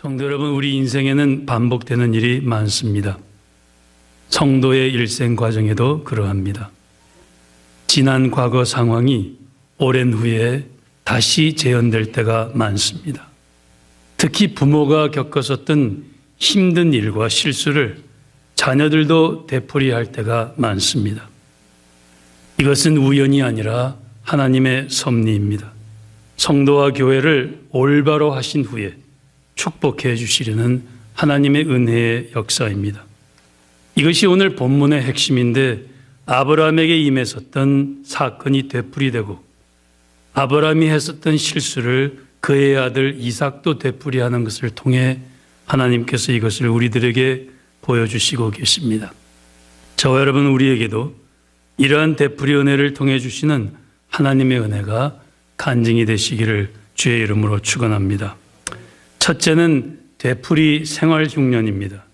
성도 여러분, 우리 인생에는 반복되는 일이 많습니다. 성도의 일생 과정에도 그러합니다. 지난 과거 상황이 오랜 후에 다시 재현될 때가 많습니다. 특히 부모가 겪었었던 힘든 일과 실수를 자녀들도 되풀이할 때가 많습니다. 이것은 우연이 아니라 하나님의 섭리입니다. 성도와 교회를 올바로 하신 후에 축복해 주시려는 하나님의 은혜의 역사입니다. 이것이 오늘 본문의 핵심인데 아브라함에게 임했었던 사건이 되풀이되고 아브라함이 했었던 실수를 그의 아들 이삭도 되풀이하는 것을 통해 하나님께서 이것을 우리들에게 보여주시고 계십니다. 저와 여러분 우리에게도 이러한 되풀이 은혜를 통해 주시는 하나님의 은혜가 간증이 되시기를 주의 이름으로 축원합니다. 첫째는 되풀이 생활 흉년입니다.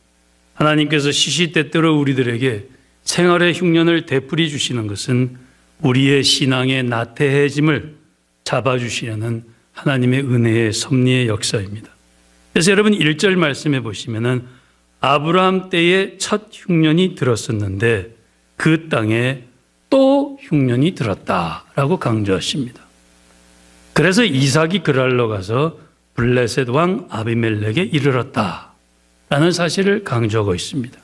하나님께서 시시때때로 우리들에게 생활의 흉년을 되풀이 주시는 것은 우리의 신앙의 나태해짐을 잡아주시려는 하나님의 은혜의 섭리의 역사입니다. 그래서 여러분 1절 말씀해 보시면은 아브라함 때에 첫 흉년이 들었었는데 그 땅에 또 흉년이 들었다라고 강조하십니다. 그래서 이삭이 그랄로 가서 블레셋 왕 아비멜렉에 이르렀다 라는 사실을 강조하고 있습니다.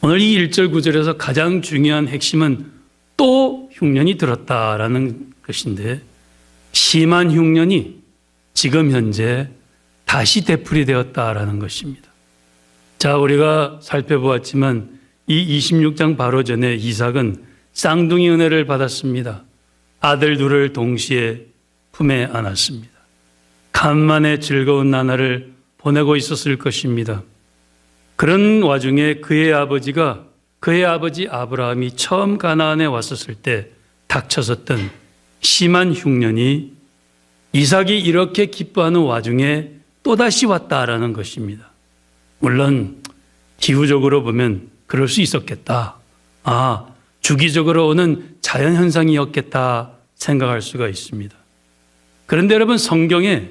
오늘 이 1절 9절에서 가장 중요한 핵심은 또 흉년이 들었다라는 것인데 심한 흉년이 지금 현재 다시 되풀이 되었다라는 것입니다. 자, 우리가 살펴보았지만 이 26장 바로 전에 이삭은 쌍둥이 은혜를 받았습니다. 아들 둘을 동시에 품에 안았습니다. 간만에 즐거운 나날을 보내고 있었을 것입니다. 그런 와중에 그의 아버지가 그의 아버지 아브라함이 처음 가나안에 왔었을 때 닥쳐섰던 심한 흉년이 이삭이 이렇게 기뻐하는 와중에 또다시 왔다라는 것입니다. 물론 기후적으로 보면 그럴 수 있었겠다. 아, 주기적으로 오는 자연 현상이었겠다 생각할 수가 있습니다. 그런데 여러분 성경에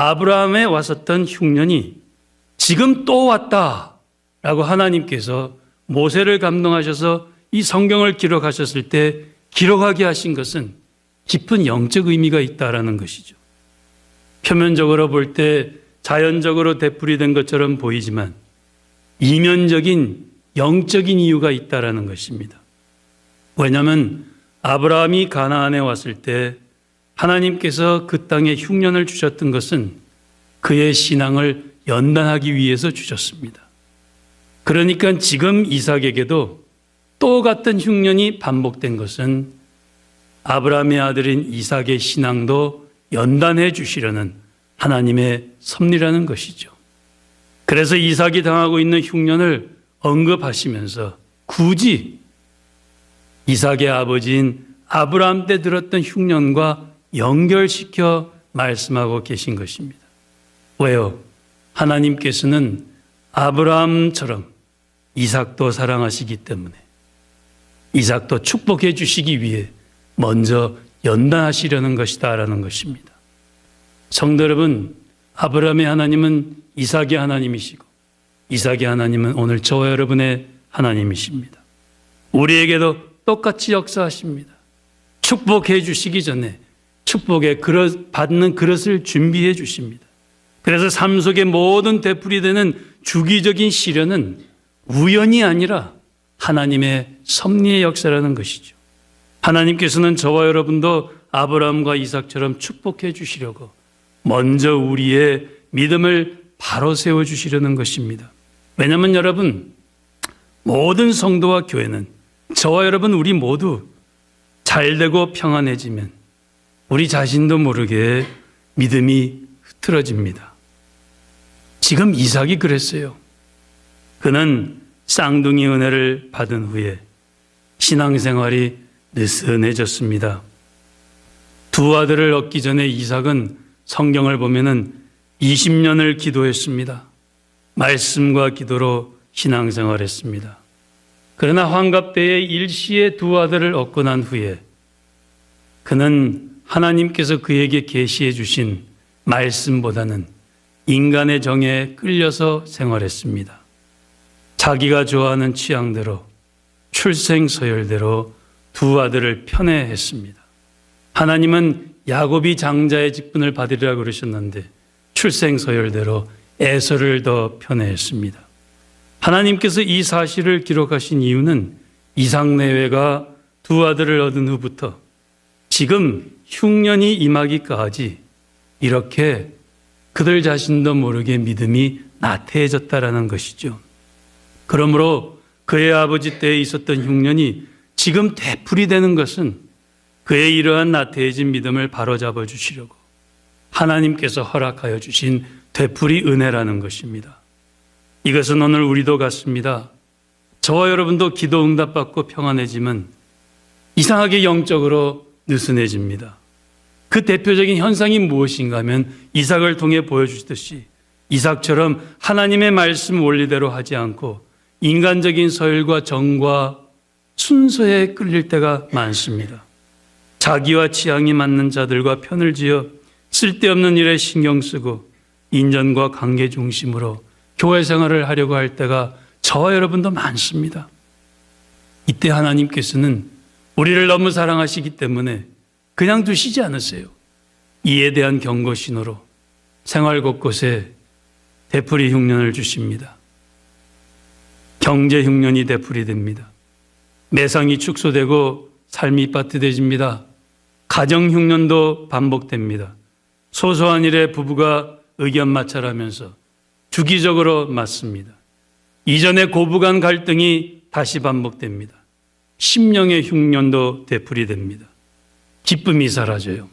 아브라함에 왔었던 흉년이 지금 또 왔다라고 하나님께서 모세를 감동하셔서 이 성경을 기록하셨을 때 기록하게 하신 것은 깊은 영적 의미가 있다라는 것이죠. 표면적으로 볼 때 자연적으로 되풀이된 것처럼 보이지만 이면적인 영적인 이유가 있다라는 것입니다. 왜냐하면 아브라함이 가나안에 왔을 때 하나님께서 그 땅에 흉년을 주셨던 것은 그의 신앙을 연단하기 위해서 주셨습니다. 그러니까 지금 이삭에게도 또 같은 흉년이 반복된 것은 아브라함의 아들인 이삭의 신앙도 연단해 주시려는 하나님의 섭리라는 것이죠. 그래서 이삭이 당하고 있는 흉년을 언급하시면서 굳이 이삭의 아버지인 아브라함 때 들었던 흉년과 연결시켜 말씀하고 계신 것입니다. 왜요? 하나님께서는 아브라함처럼 이삭도 사랑하시기 때문에 이삭도 축복해 주시기 위해 먼저 연단하시려는 것이다라는 것입니다. 성도 여러분, 아브라함의 하나님은 이삭의 하나님이시고 이삭의 하나님은 오늘 저와 여러분의 하나님이십니다. 우리에게도 똑같이 역사하십니다. 축복해 주시기 전에 축복의 그릇, 받는 그릇을 준비해 주십니다. 그래서 삶 속의 모든 되풀이 되는 주기적인 시련은 우연이 아니라 하나님의 섭리의 역사라는 것이죠. 하나님께서는 저와 여러분도 아브라함과 이삭처럼 축복해 주시려고 먼저 우리의 믿음을 바로 세워 주시려는 것입니다. 왜냐하면 여러분 모든 성도와 교회는 저와 여러분 우리 모두 잘 되고 평안해지면 우리 자신도 모르게 믿음이 흐트러집니다. 지금 이삭이 그랬어요. 그는 쌍둥이 은혜를 받은 후에 신앙생활이 느슨해졌습니다. 두 아들을 얻기 전에 이삭은 성경을 보면은 20년을 기도했습니다. 말씀과 기도로 신앙생활했습니다. 그러나 환갑 때에 일시에 두 아들을 얻고 난 후에 그는 하나님께서 그에게 계시해 주신 말씀보다는 인간의 정에 끌려서 생활했습니다. 자기가 좋아하는 취향대로 출생 서열대로 두 아들을 편애했습니다. 하나님은 야곱이 장자의 직분을 받으리라 그러셨는데 출생 서열대로 에서를 더 편애했습니다. 하나님께서 이 사실을 기록하신 이유는 이상 내외가 두 아들을 얻은 후부터 지금 흉년이 임하기까지 이렇게 그들 자신도 모르게 믿음이 나태해졌다라는 것이죠. 그러므로 그의 아버지 때에 있었던 흉년이 지금 되풀이 되는 것은 그의 이러한 나태해진 믿음을 바로잡아 주시려고 하나님께서 허락하여 주신 되풀이 은혜라는 것입니다. 이것은 오늘 우리도 같습니다. 저와 여러분도 기도 응답받고 평안해지면 이상하게 영적으로 느슨해집니다. 그 대표적인 현상이 무엇인가 하면 이삭을 통해 보여주시듯이 이삭처럼 하나님의 말씀 원리대로 하지 않고 인간적인 서열과 정과 순서에 끌릴 때가 많습니다. 자기와 취향이 맞는 자들과 편을 지어 쓸데없는 일에 신경 쓰고 인전과 관계 중심으로 교회 생활을 하려고 할 때가 저와 여러분도 많습니다. 이때 하나님께서는 우리를 너무 사랑하시기 때문에 그냥 두시지 않으세요. 이에 대한 경고 신호로 생활 곳곳에 되풀이 흉년을 주십니다. 경제 흉년이 되풀이 됩니다. 매상이 축소되고 삶이 빠뜨해집니다. 가정 흉년도 반복됩니다. 소소한 일에 부부가 의견 마찰하면서 주기적으로 맞습니다. 이전의 고부간 갈등이 다시 반복됩니다. 심령의 흉년도 되풀이됩니다. 기쁨이 사라져요.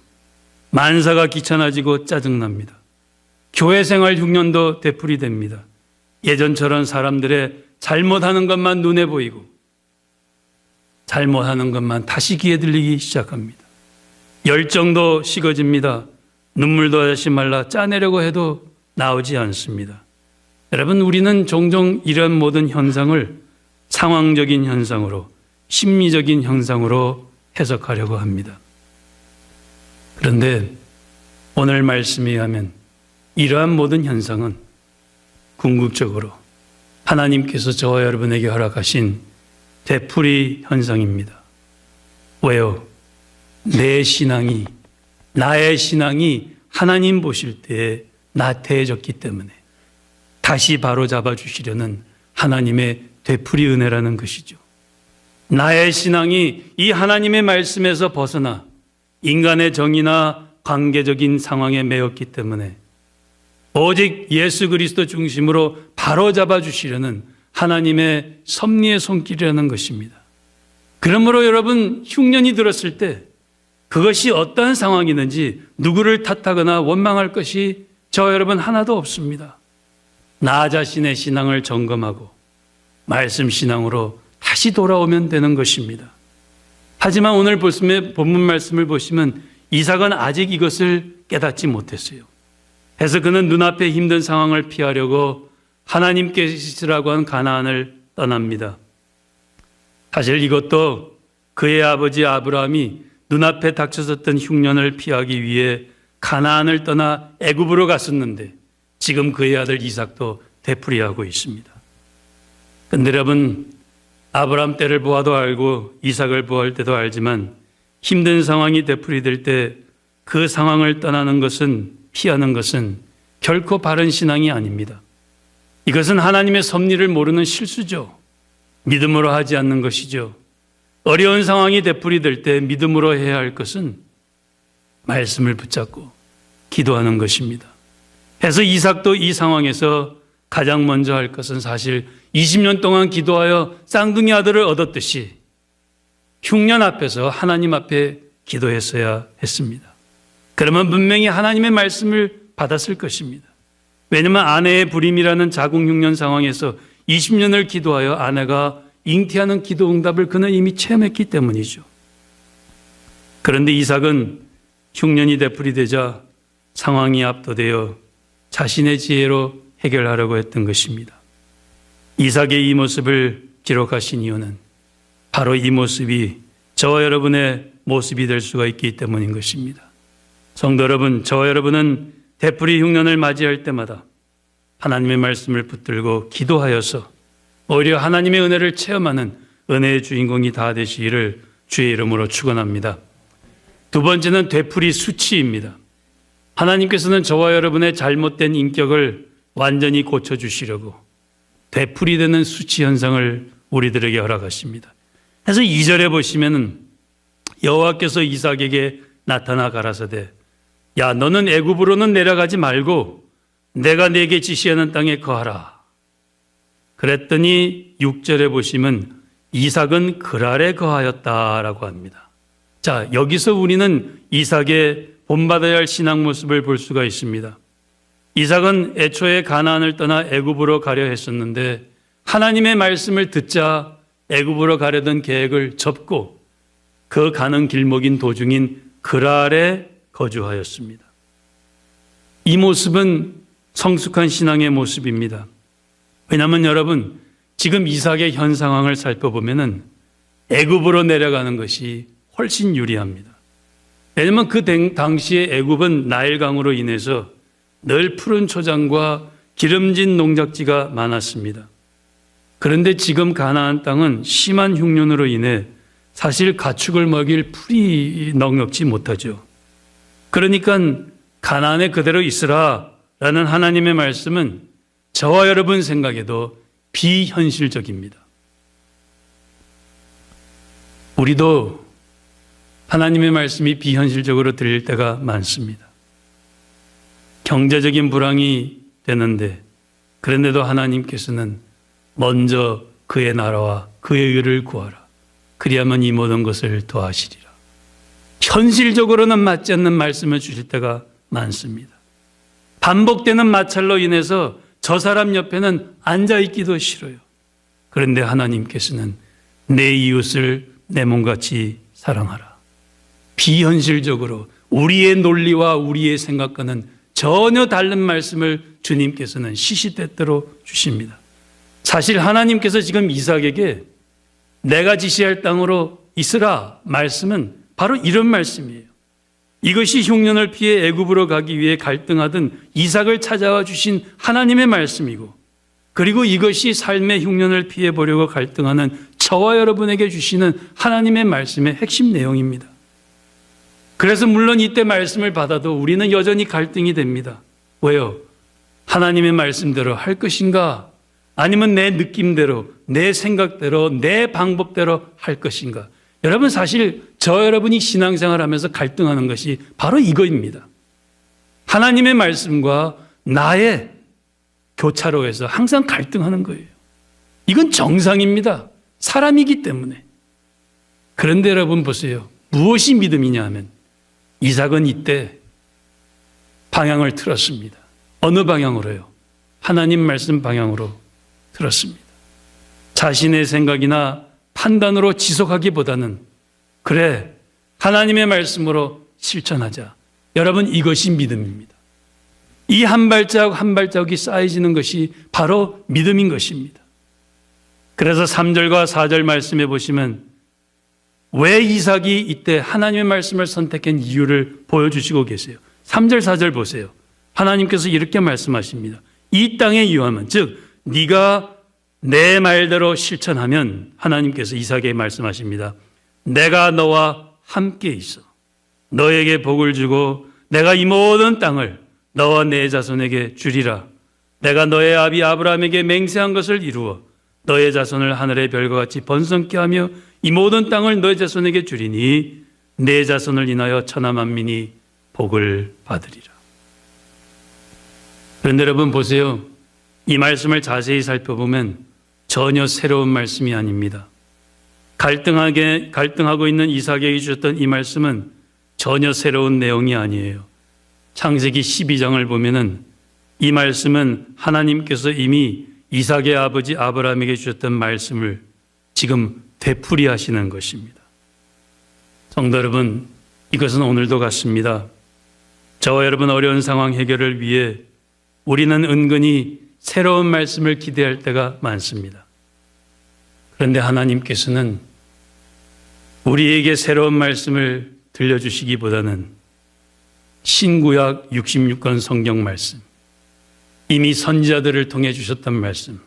만사가 귀찮아지고 짜증납니다. 교회 생활 흉년도 되풀이됩니다. 예전처럼 사람들의 잘못하는 것만 눈에 보이고 잘못하는 것만 다시 귀에 들리기 시작합니다. 열정도 식어집니다. 눈물도 다시 말라 짜내려고 해도 나오지 않습니다. 여러분, 우리는 종종 이런 모든 현상을 상황적인 현상으로, 심리적인 현상으로 해석하려고 합니다. 그런데 오늘 말씀에 의하면 이러한 모든 현상은 궁극적으로 하나님께서 저와 여러분에게 허락하신 되풀이 현상입니다. 왜요? 내 신앙이, 나의 신앙이 하나님 보실 때에 나태해졌기 때문에 다시 바로 잡아 주시려는 하나님의 되풀이 은혜라는 것이죠. 나의 신앙이 이 하나님의 말씀에서 벗어나 인간의 정의나 관계적인 상황에 매였기 때문에 오직 예수 그리스도 중심으로 바로 잡아 주시려는 하나님의 섭리의 손길이라는 것입니다. 그러므로 여러분 흉년이 들었을 때 그것이 어떠한 상황이든지 누구를 탓하거나 원망할 것이 저 여러분 하나도 없습니다. 나 자신의 신앙을 점검하고 말씀 신앙으로 다시 돌아오면 되는 것입니다. 하지만 오늘 본문 말씀을 보시면 이삭은 아직 이것을 깨닫지 못했어요. 해서 그는 눈앞에 힘든 상황을 피하려고 하나님께시라고 한 가나안을 떠납니다. 사실 이것도 그의 아버지 아브라함이 눈앞에 닥쳐섰던 흉년을 피하기 위해 가나안을 떠나 애굽으로 갔었는데 지금 그의 아들 이삭도 되풀이하고 있습니다. 근데 여러분 아브라함 때를 보아도 알고 이삭을 보할 때도 알지만 힘든 상황이 되풀이될 때 그 상황을 떠나는 것은 피하는 것은 결코 바른 신앙이 아닙니다. 이것은 하나님의 섭리를 모르는 실수죠. 믿음으로 하지 않는 것이죠. 어려운 상황이 되풀이될 때 믿음으로 해야 할 것은 말씀을 붙잡고 기도하는 것입니다. 해서 이삭도 이 상황에서 가장 먼저 할 것은 사실 20년 동안 기도하여 쌍둥이 아들을 얻었듯이 흉년 앞에서 하나님 앞에 기도했어야 했습니다. 그러면 분명히 하나님의 말씀을 받았을 것입니다. 왜냐하면 아내의 불임이라는 자궁 흉년 상황에서 20년을 기도하여 아내가 잉태하는 기도 응답을 그는 이미 체험했기 때문이죠. 그런데 이삭은 흉년이 되풀이 되자 상황이 압도되어 자신의 지혜로 해결하려고 했던 것입니다. 이삭의 이 모습을 기록하신 이유는 바로 이 모습이 저와 여러분의 모습이 될 수가 있기 때문인 것입니다. 성도 여러분, 저와 여러분은 되풀이 흉년을 맞이할 때마다 하나님의 말씀을 붙들고 기도하여서 오히려 하나님의 은혜를 체험하는 은혜의 주인공이 다 되시기를 주의 이름으로 축원합니다. 두 번째는 되풀이 수치입니다. 하나님께서는 저와 여러분의 잘못된 인격을 완전히 고쳐 주시려고 되풀이 되는 수치 현상을 우리들에게 허락하십니다. 그래서 2절에 보시면은 여호와께서 이삭에게 나타나 가라사대 야 너는 애굽으로는 내려가지 말고 내가 네게 지시하는 땅에 거하라. 그랬더니 6절에 보시면 이삭은 그랄에 거하였다라고 합니다. 자, 여기서 우리는 이삭의 본받아야 할 신앙 모습을 볼 수가 있습니다. 이삭은 애초에 가나안을 떠나 애굽으로 가려 했었는데 하나님의 말씀을 듣자 애굽으로 가려던 계획을 접고 그 가는 길목인 도중인 그랄에 거주하였습니다. 이 모습은 성숙한 신앙의 모습입니다. 왜냐하면 여러분 지금 이삭의 현 상황을 살펴보면은 애굽으로 내려가는 것이 훨씬 유리합니다. 왜냐하면 그 당시에 애굽은 나일강으로 인해서 늘 푸른 초장과 기름진 농작지가 많았습니다. 그런데 지금 가나안 땅은 심한 흉년으로 인해 사실 가축을 먹일 풀이 넉넉지 못하죠. 그러니까 가나안에 그대로 있으라라는 하나님의 말씀은 저와 여러분 생각에도 비현실적입니다. 우리도 하나님의 말씀이 비현실적으로 들릴 때가 많습니다. 경제적인 불황이 되는데 그런데도 하나님께서는 먼저 그의 나라와 그의 의를 구하라. 그리하면 이 모든 것을 더하시리라. 현실적으로는 맞지 않는 말씀을 주실 때가 많습니다. 반복되는 마찰로 인해서 저 사람 옆에는 앉아 있기도 싫어요. 그런데 하나님께서는 내 이웃을 내 몸같이 사랑하라. 비현실적으로 우리의 논리와 우리의 생각과는 전혀 다른 말씀을 주님께서는 시시때때로 주십니다. 사실 하나님께서 지금 이삭에게 내가 지시할 땅으로 있으라 말씀은 바로 이런 말씀이에요. 이것이 흉년을 피해 애굽으로 가기 위해 갈등하던 이삭을 찾아와 주신 하나님의 말씀이고 그리고 이것이 삶의 흉년을 피해 보려고 갈등하는 저와 여러분에게 주시는 하나님의 말씀의 핵심 내용입니다. 그래서 물론 이때 말씀을 받아도 우리는 여전히 갈등이 됩니다. 왜요? 하나님의 말씀대로 할 것인가? 아니면 내 느낌대로, 내 생각대로, 내 방법대로 할 것인가? 여러분 사실 저 여러분이 신앙생활 하면서 갈등하는 것이 바로 이거입니다. 하나님의 말씀과 나의 교차로에서 항상 갈등하는 거예요. 이건 정상입니다. 사람이기 때문에. 그런데 여러분 보세요. 무엇이 믿음이냐 하면 이삭은 이때 방향을 틀었습니다. 어느 방향으로요? 하나님 말씀 방향으로 틀었습니다. 자신의 생각이나 판단으로 지속하기보다는 그래 하나님의 말씀으로 실천하자. 여러분 이것이 믿음입니다. 이 한 발자국 한 발자국이 쌓여지는 것이 바로 믿음인 것입니다. 그래서 3절과 4절 말씀해 보시면 왜 이삭이 이때 하나님의 말씀을 선택한 이유를 보여주시고 계세요. 3절, 4절 보세요. 하나님께서 이렇게 말씀하십니다. 이 땅의 유함은, 즉, 네가 내 말대로 실천하면 하나님께서 이삭에게 말씀하십니다. 내가 너와 함께 있어. 너에게 복을 주고 내가 이 모든 땅을 너와 내 자손에게 주리라. 내가 너의 아비 아브라함에게 맹세한 것을 이루어 너의 자손을 하늘의 별과 같이 번성케 하며 이 모든 땅을 너의 자손에게 주리니 내 자손을 인하여 천하 만민이 복을 받으리라. 그런데 여러분 보세요. 이 말씀을 자세히 살펴보면 전혀 새로운 말씀이 아닙니다. 갈등하게 갈등하고 있는 이삭에게 주셨던 이 말씀은 전혀 새로운 내용이 아니에요. 창세기 12장을 보면은 이 말씀은 하나님께서 이미 이삭의 아버지 아브라함에게 주셨던 말씀을 지금 되풀이하시는 것입니다. 성도 여러분, 이것은 오늘도 같습니다. 저와 여러분 어려운 상황 해결을 위해 우리는 은근히 새로운 말씀을 기대할 때가 많습니다. 그런데 하나님께서는 우리에게 새로운 말씀을 들려주시기보다는 신구약 66권 성경 말씀, 이미 선지자들을 통해 주셨던 말씀,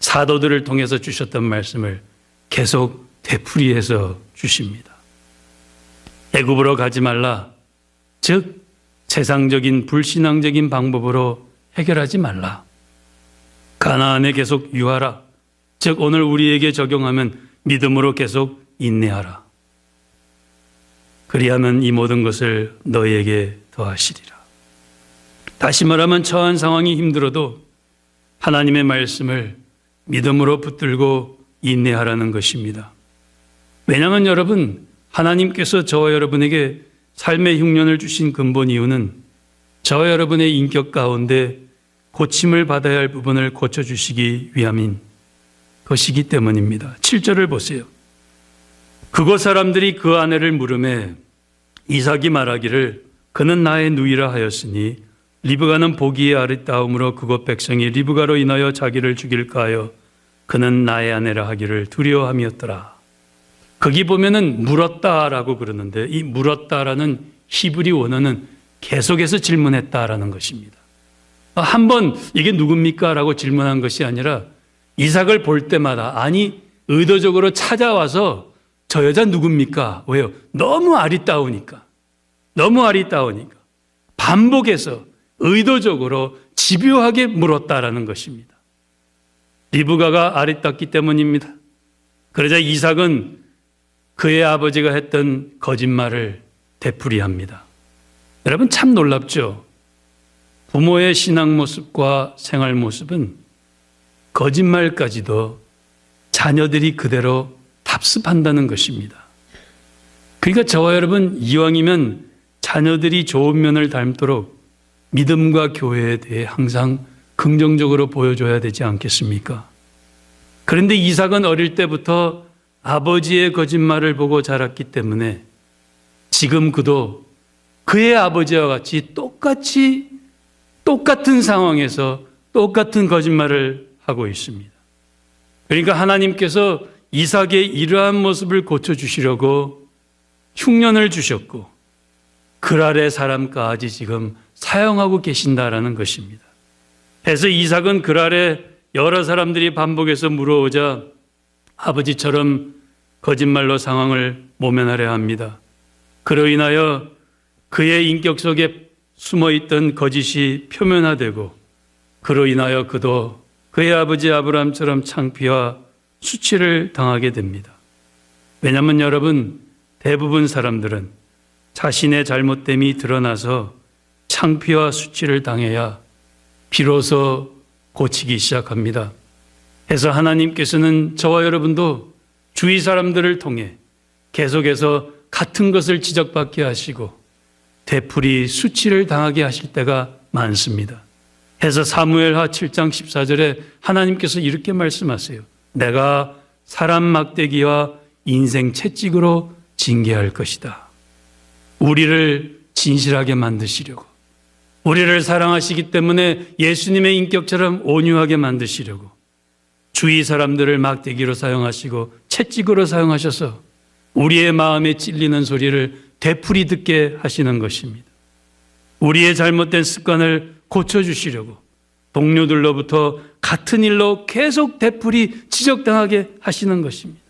사도들을 통해서 주셨던 말씀을 계속 되풀이해서 주십니다. 애굽으로 가지 말라. 즉 세상적인 불신앙적인 방법으로 해결하지 말라. 가나안에 계속 유하라. 즉 오늘 우리에게 적용하면 믿음으로 계속 인내하라. 그리하면 이 모든 것을 너희에게 더하시리라. 다시 말하면 처한 상황이 힘들어도 하나님의 말씀을 믿음으로 붙들고 인내하라는 것입니다. 왜냐하면 여러분 하나님께서 저와 여러분에게 삶의 흉년을 주신 근본 이유는 저와 여러분의 인격 가운데 고침을 받아야 할 부분을 고쳐주시기 위함인 것이기 때문입니다. 7절을 보세요. 그곳 사람들이 그 아내를 물음에 이삭이 말하기를 그는 나의 누이라 하였으니 리브가는 보기에 아리따움으로 그곳 백성이 리브가로 인하여 자기를 죽일까 하여 그는 나의 아내라 하기를 두려워함이었더라. 거기 보면은 물었다라고 그러는데 이 물었다라는 히브리 원어는 계속해서 질문했다라는 것입니다. 한 번 이게 누굽니까? 라고 질문한 것이 아니라 이삭을 볼 때마다 아니 의도적으로 찾아와서 저 여자 누굽니까? 왜요? 너무 아리따우니까. 너무 아리따우니까. 반복해서 의도적으로 집요하게 물었다라는 것입니다. 리브가가 아리따기 때문입니다. 그러자 이삭은 그의 아버지가 했던 거짓말을 되풀이합니다. 여러분 참 놀랍죠? 부모의 신앙 모습과 생활 모습은 거짓말까지도 자녀들이 그대로 답습한다는 것입니다. 그러니까 저와 여러분 이왕이면 자녀들이 좋은 면을 닮도록 믿음과 교회에 대해 항상 긍정적으로 보여줘야 되지 않겠습니까? 그런데 이삭은 어릴 때부터 아버지의 거짓말을 보고 자랐기 때문에 지금 그도 그의 아버지와 같이 똑같이 똑같은 상황에서 똑같은 거짓말을 하고 있습니다. 그러니까 하나님께서 이삭의 이러한 모습을 고쳐주시려고 흉년을 주셨고 그랄의 사람까지 지금 사용하고 계신다라는 것입니다. 그래서 이삭은 그랄에 여러 사람들이 반복해서 물어오자 아버지처럼 거짓말로 상황을 모면하려 합니다. 그로 인하여 그의 인격 속에 숨어 있던 거짓이 표면화되고 그로 인하여 그도 그의 아버지 아브라함처럼 창피와 수치를 당하게 됩니다. 왜냐하면 여러분 대부분 사람들은 자신의 잘못됨이 드러나서 창피와 수치를 당해야 비로소 고치기 시작합니다. 해서 하나님께서는 저와 여러분도 주위 사람들을 통해 계속해서 같은 것을 지적받게 하시고 되풀이 수치를 당하게 하실 때가 많습니다. 해서 사무엘하 7장 14절에 하나님께서 이렇게 말씀하세요. 내가 사람 막대기와 인생 채찍으로 징계할 것이다. 우리를 진실하게 만드시려고 우리를 사랑하시기 때문에 예수님의 인격처럼 온유하게 만드시려고 주위 사람들을 막대기로 사용하시고 채찍으로 사용하셔서 우리의 마음에 찔리는 소리를 되풀이 듣게 하시는 것입니다. 우리의 잘못된 습관을 고쳐주시려고 동료들로부터 같은 일로 계속 되풀이 지적당하게 하시는 것입니다.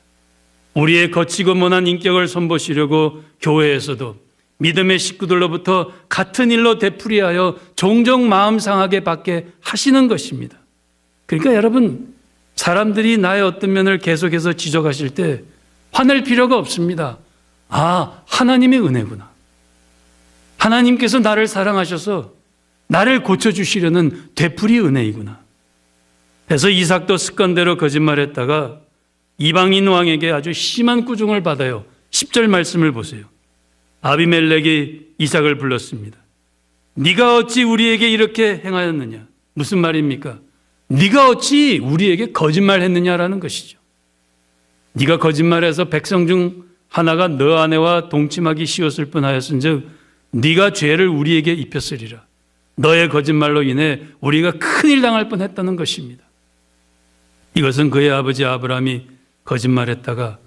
우리의 거치고 못한 인격을 선보시려고 교회에서도 믿음의 식구들로부터 같은 일로 되풀이하여 종종 마음 상하게 받게 하시는 것입니다. 그러니까 여러분, 사람들이 나의 어떤 면을 계속해서 지적하실 때 화낼 필요가 없습니다. 아, 하나님의 은혜구나. 하나님께서 나를 사랑하셔서 나를 고쳐주시려는 되풀이 은혜이구나. 그래서 이삭도 습관대로 거짓말했다가 이방인 왕에게 아주 심한 꾸중을 받아요. 10절 말씀을 보세요. 아비멜렉이 이삭을 불렀습니다. 네가 어찌 우리에게 이렇게 행하였느냐? 무슨 말입니까? 네가 어찌 우리에게 거짓말했느냐라는 것이죠. 네가 거짓말해서 백성 중 하나가 너 아내와 동침하기 쉬웠을 뿐하였은즉 네가 죄를 우리에게 입혔으리라. 너의 거짓말로 인해 우리가 큰일 당할 뻔했다는 것입니다. 이것은 그의 아버지 아브라함이 거짓말했다가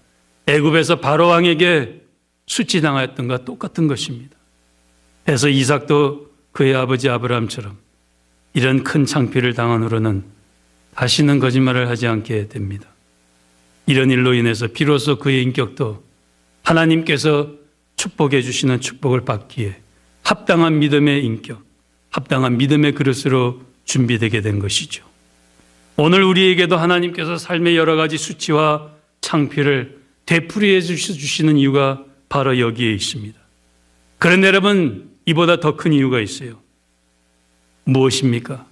애굽에서 바로 왕에게 수치당하였던 것과 똑같은 것입니다. 해서 이삭도 그의 아버지 아브라함처럼 이런 큰 창피를 당한 후로는 다시는 거짓말을 하지 않게 됩니다. 이런 일로 인해서 비로소 그의 인격도 하나님께서 축복해 주시는 축복을 받기에 합당한 믿음의 인격, 합당한 믿음의 그릇으로 준비되게 된 것이죠. 오늘 우리에게도 하나님께서 삶의 여러 가지 수치와 창피를 되풀이해 주시는 이유가 바로 여기에 있습니다. 그런데 여러분, 이보다 더 큰 이유가 있어요. 무엇입니까?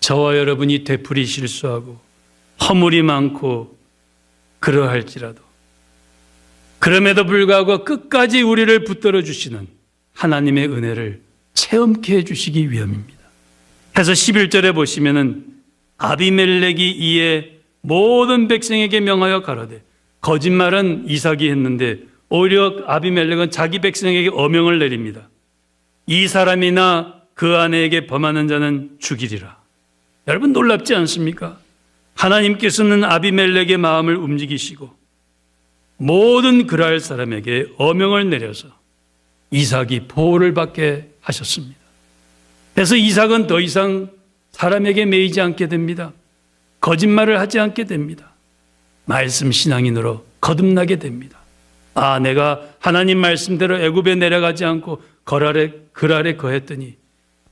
저와 여러분이 되풀이 실수하고 허물이 많고 그러할지라도 그럼에도 불구하고 끝까지 우리를 붙들어 주시는 하나님의 은혜를 체험케 해 주시기 위함입니다. 해서 11절에 보시면은 아비멜렉이 이에 모든 백성에게 명하여 가라되 거짓말은 이삭이 했는데 오히려 아비멜렉은 자기 백성에게 어명을 내립니다. 이 사람이나 그 아내에게 범하는 자는 죽이리라. 여러분 놀랍지 않습니까? 하나님께서는 아비멜렉의 마음을 움직이시고 모든 그랄 사람에게 어명을 내려서 이삭이 보호를 받게 하셨습니다. 그래서 이삭은 더 이상 사람에게 매이지 않게 됩니다. 거짓말을 하지 않게 됩니다. 말씀 신앙인으로 거듭나게 됩니다. 아, 내가 하나님 말씀대로 애굽에 내려가지 않고 거랄에 그랄에 거했더니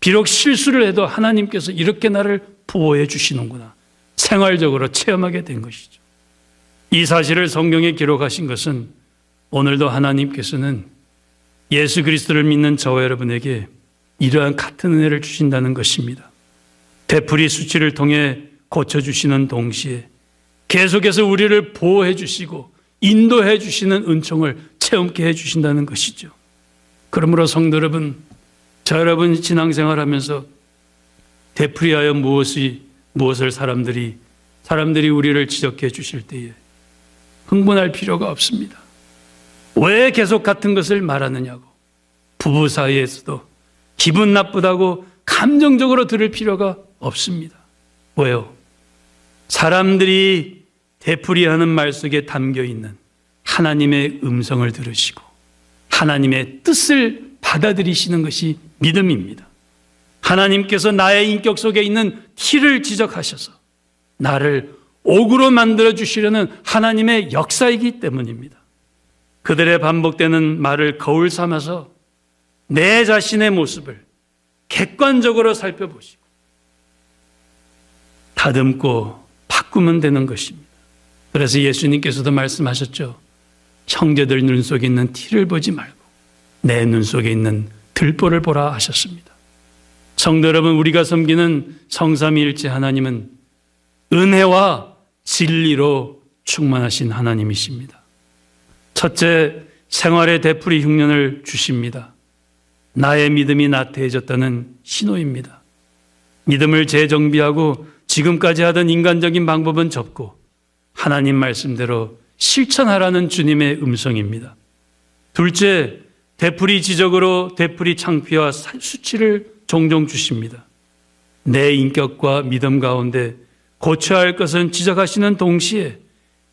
비록 실수를 해도 하나님께서 이렇게 나를 보호해 주시는구나. 생활적으로 체험하게 된 것이죠. 이 사실을 성경에 기록하신 것은 오늘도 하나님께서는 예수 그리스도를 믿는 저와 여러분에게 이러한 같은 은혜를 주신다는 것입니다. 되풀이 수치를 통해 고쳐주시는 동시에 계속해서 우리를 보호해 주시고 인도해 주시는 은총을 체험케 해 주신다는 것이죠. 그러므로 성도 여러분, 저 여러분 신앙생활 하면서 되풀이하여 무엇이, 무엇을 사람들이, 사람들이 우리를 지적해 주실 때에 흥분할 필요가 없습니다. 왜 계속 같은 것을 말하느냐고. 부부 사이에서도 기분 나쁘다고 감정적으로 들을 필요가 없습니다. 왜요? 사람들이 되풀이하는 말 속에 담겨 있는 하나님의 음성을 들으시고 하나님의 뜻을 받아들이시는 것이 믿음입니다. 하나님께서 나의 인격 속에 있는 티를 지적하셔서 나를 옥으로 만들어 주시려는 하나님의 역사이기 때문입니다. 그들의 반복되는 말을 거울 삼아서 내 자신의 모습을 객관적으로 살펴보시고 다듬고 바꾸면 되는 것입니다. 그래서 예수님께서도 말씀하셨죠. 형제들 눈 속에 있는 티를 보지 말고 내 눈 속에 있는 들보를 보라 하셨습니다. 성도 여러분, 우리가 섬기는 성삼위일체 하나님은 은혜와 진리로 충만하신 하나님이십니다. 첫째, 생활의 되풀이 흉년을 주십니다. 나의 믿음이 나태해졌다는 신호입니다. 믿음을 재정비하고 지금까지 하던 인간적인 방법은 접고 하나님 말씀대로 실천하라는 주님의 음성입니다. 둘째, 되풀이 지적으로 되풀이 창피와 수치를 종종 주십니다. 내 인격과 믿음 가운데 고쳐야 할 것은 지적하시는 동시에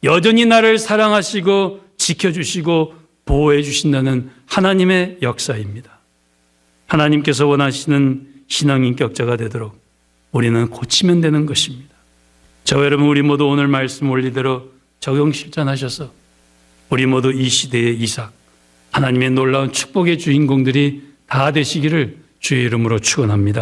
여전히 나를 사랑하시고 지켜주시고 보호해 주신다는 하나님의 역사입니다. 하나님께서 원하시는 신앙 인격자가 되도록 우리는 고치면 되는 것입니다. 저 여러분 우리 모두 오늘 말씀 올리대로 적용 실천하셔서 우리 모두 이 시대의 이삭 하나님의 놀라운 축복의 주인공들이 다 되시기를 주의 이름으로 축원합니다.